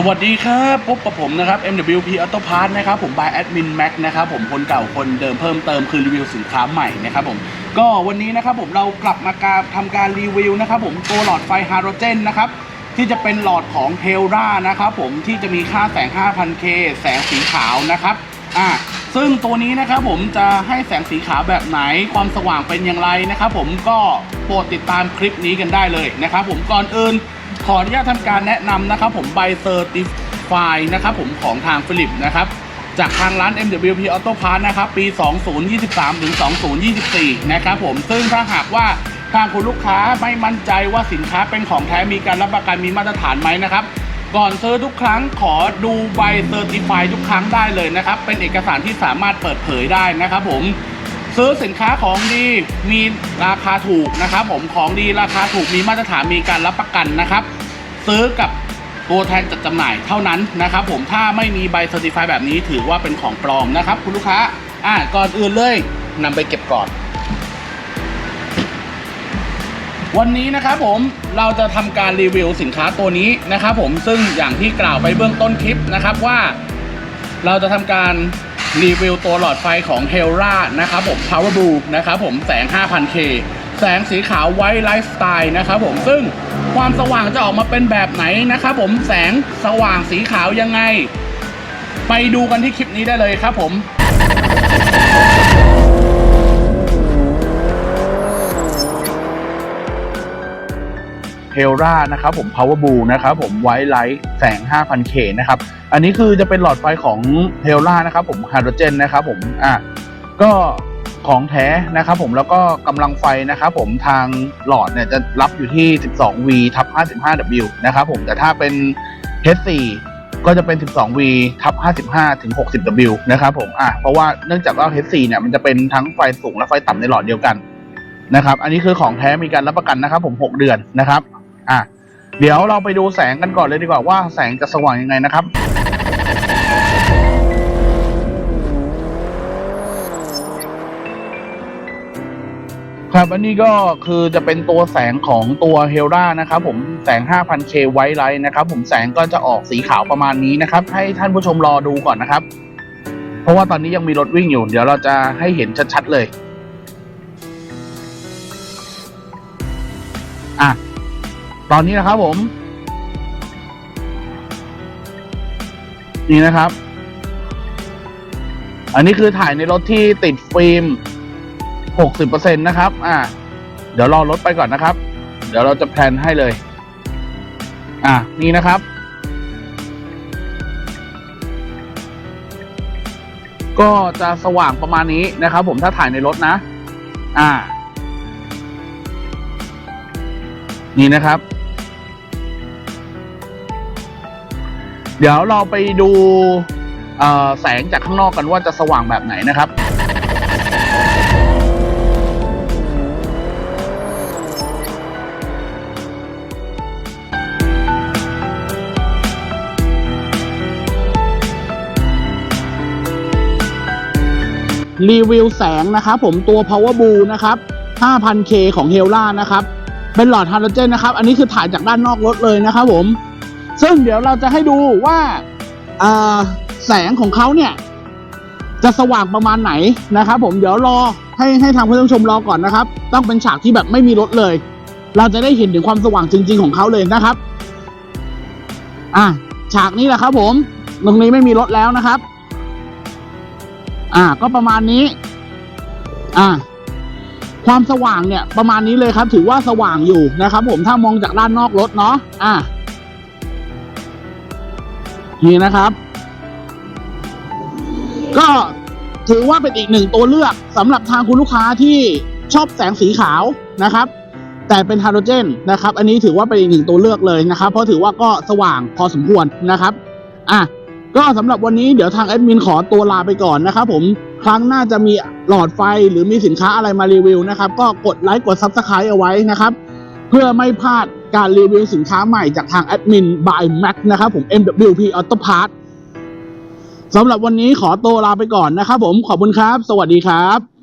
สวัสดีครับพบกับผมนะครับ MWP Auto Parts นะครับผม by Admin Mac นะครับผมคนเก่าคนเดิมเพิ่มเติมคือรีวิวสินค้าใหม่นะครับผมก็วันนี้นะครับผมเรากลับมาการทำการรีวิวนะครับผมตัวหลอดไฟฮาโลเจนนะครับที่จะเป็นหลอดของ h e l r a นะครับผมที่จะมีค่าแสง 5,000K แสงสีขาวนะครับอ่าซึ่งตัวนี้นะครับผมจะให้แสงสีขาวแบบไหนความสว่างเป็นอย่างไรนะครับผมก็โปรดติดตามคลิปนี้กันได้เลยนะครับผมก่อนอื่น ขออนุญาตทำการแนะนำนะครับผมใบเซอร์ติฟายนะครับผมของทางฟิลิปนะครับจากทางร้าน MWP Auto Parts นะครับปี 2023 ถึง 2024 นะครับผมซึ่งถ้าหากว่าทางคุณลูกค้าไม่มั่นใจว่าสินค้าเป็นของแท้มีการรับประกันมีมาตรฐานไหมนะครับ ก่อนซื้อทุกครั้งขอดูใบเซอร์ติฟายทุกครั้งได้เลยนะครับ เป็นเอกสารที่สามารถเปิดเผยได้นะครับผม ซื้อสินค้าของดีมีราคาถูกนะครับ ผมของดีราคาถูกมีมาตรฐานมีการรับประกันนะครับ ซื้อกับตัวแทนจัดจำหน่ายเท่านั้นนะครับ ผมถ้าไม่มีใบเซอร์ติฟายแบบนี้ถือว่าเป็นของปลอมนะครับ คุณลูกค้าอ่าก่อนอื่นเลยนำไปเก็บก่อน วันนี้นะครับผมเราจะทำการรีวิวสินค้าตัวนี้นะครับ ผมซึ่งอย่างที่กล่าวไปเบื้องต้นคลิปนะครับว่า เราจะทำการ รีวิวตัวหลอดไฟของ h e l r a นะครับผม Power Blue นะครับผมแสง 5,000K แสงสีขาวไวท์ไลฟ์สไตล์นะครับผมซึ่งความสว่างจะออกมาเป็นแบบไหนนะครับผมแสงสว่างสีขาวยังไง ไปดูกันที่คลิปนี้ได้เลยครับผม เฮลรานะครับผม Power Blue นะครับผมไวท์ไลท์แสง 5,000K นะครับ อันนี้คือจะเป็นหลอดไฟของเฮลรานะครับผมไฮโดรเจนนะครับผมอะก็ของแท้นะครับผมแล้วก็กำลังไฟนะครับผมทางหลอดเนี่ยจะรับอยู่ที่ 12V ทับ 55W นะครับผมแต่ถ้าเป็น H4 ก็จะเป็น 12V ทับ 55 ถึง 60W นะครับผมอะเพราะว่าเนื่องจากว่า H4 เนี่ยมันจะเป็นทั้งไฟสูงและไฟต่ำในหลอดเดียวกันนะครับ อันนี้คือของแท้มีการรับประกันนะครับผม 6 เดือนนะครับ อะเดี๋ยวเราไปดูแสงกันก่อนเลยดีกว่าว่าแสงจะสว่างยังไงนะครับครับอันนี้ก็คือจะเป็นตัวแสงของตัวเฮล r a นะครับผมแสง 5,000K ไวท์ไลท์นะครับผมแสงก็จะออกสีขาวประมาณนี้นะครับ ให้ท่านผู้ชมรอดูก่อนนะครับ เพราะว่าตอนนี้ยังมีรถวิ่งอยู่ เดี๋ยวเราจะให้เห็นชัดๆเลย ตอนนี้นะครับผม นี่นะครับ อันนี้คือถ่ายในรถที่ติดฟิล์ม 60%นะครับ อ่า เดี๋ยวรอรถไปก่อนนะครับ เดี๋ยวเราจะแพลนให้เลย อะนี่นะครับ ก็จะสว่างประมาณนี้นะครับ ผมถ้าถ่ายในรถนะ อ่า นี่นะครับ เดี๋ยวเราไปดูแสงจากข้างนอกกันว่าจะสว่างแบบไหนนะครับรีวิวแสงนะครับผมตัว Power Blue นะครับ 5,000K ของ h e l r a นะครับ เป็นหลอดฮาโลเจนนะครับ อันนี้คือถ่ายจากด้านนอกรถเลยนะครับผม ซึ่งเดี๋ยวเราจะให้ดูว่าแสงของเขาเนี่ย จะสว่างประมาณไหนนะครับผมเดี๋ยวรอให้ให้ทางผู้ชมรอก่อนนะครับ ต้องเป็นฉากที่แบบไม่มีรถเลย เราจะได้เห็นถึงความสว่างจริง ๆ ของเขาเลยนะครับ อะฉากนี้แหละครับ ผม ตรงนี้ไม่มีรถแล้วนะครับ อ่าก็ประมาณนี้ อ่า ความสว่างเนี่ยประมาณนี้เลยครับ ถือว่าสว่างอยู่นะครับ ผมถ้ามองจากด้านนอกรถเนาะอ่านี่นะครับ ก็ถือว่าเป็นอีกหนึ่งตัวเลือกสำหรับทางคุณลูกค้าที่ชอบแสงสีขาวนะครับ แต่เป็นฮาโลเจนนะครับ อันนี้ถือว่าเป็นอีกหนึ่งตัวเลือกเลยนะครับ เพราะถือว่าก็สว่างพอสมควรนะครับ อะ ก็สำหรับวันนี้เดี๋ยวทางแอดมินขอตัวลาไปก่อนนะครับผมครั้งหน้าจะมีหลอดไฟหรือมีสินค้าอะไรมารีวิวนะครับ ก็กดไลค์กด Subscribe เอาไว้นะครับ เพื่อไม่พลาดการรีวิวสินค้าใหม่จากทางแอดมิน by Mac นะครับผม MWP Auto Parts สำหรับวันนี้ขอตัวลาไปก่อนนะครับผมขอบคุณครับ สวัสดีครับ